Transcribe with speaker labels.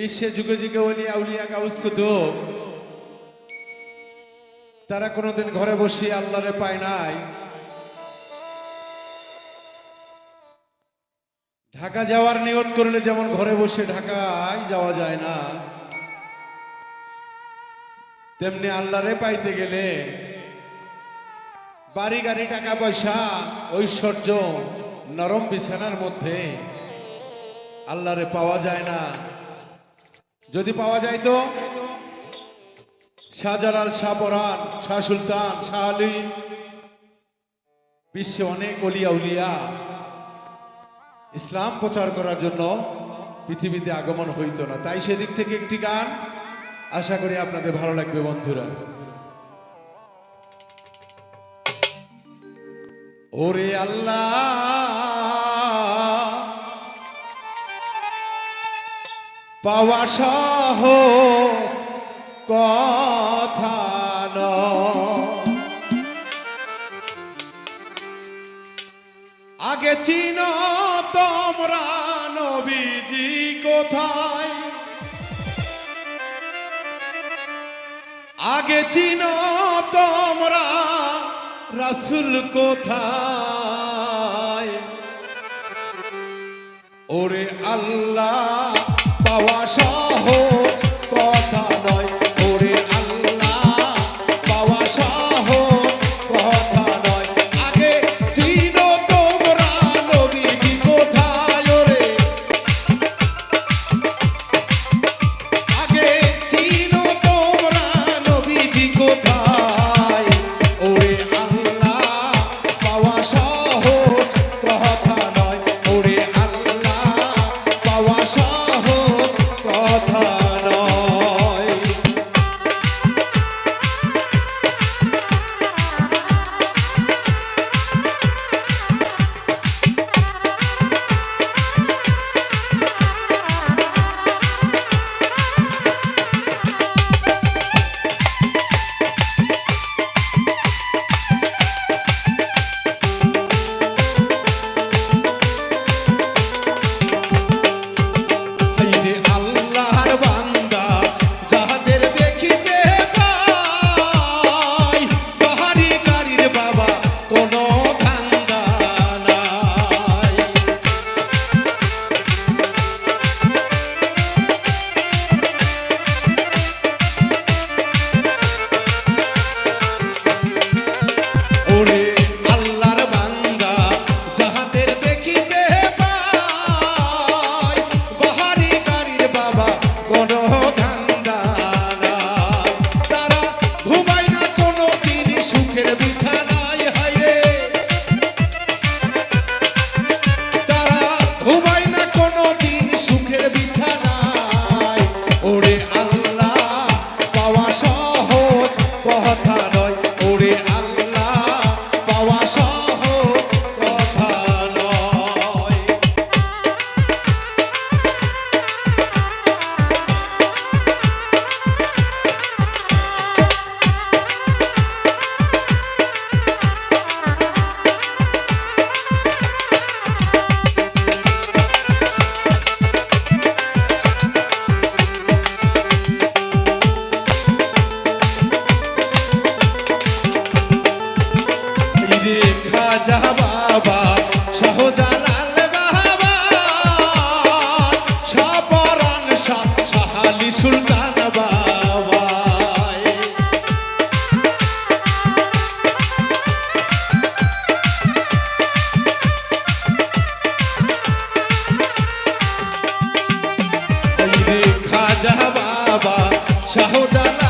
Speaker 1: বিশ্বে যুগে যুগে অলিয়া উলিয়া গাউস কুতুব। তারা কোনোদিন ঘরে বসে আল্লাহরে পায় নাই। ঢাকা যাওয়ার নিয়ত করলে যেমন ঘরে বসে ঢাকায় যাওয়া যায় না, তেমনি আল্লাহরে পাইতে গেলে বাড়ি গাড়ি, টাকা পয়সা, ঐশ্বর্য, নরম বিছানার মধ্যে আল্লাহরে পাওয়া যায় না। যদি পাওয়া যায় তো? শাহজালাল, শাহ পরান শাহ সুলতান, শাহ আলী। বিশ্বে অনেক অলিয়া উলিয়া। ইসলাম প্রচার করার জন্য পৃথিবীতে আগমন হইতো না। তাই সেদিক থেকে একটি গান আশা করি আপনাদের ভালো লাগবে, বন্ধুরা। ওরে আল্লাহ! পাওয়া সহ কথা। আগে চিন তোমরা নবীজি কোথায় আগে চিন তোমরা রাসুল কোথায় ওরে আল্লাহ পাওয়া সহজ। বাবা শাহজালাল।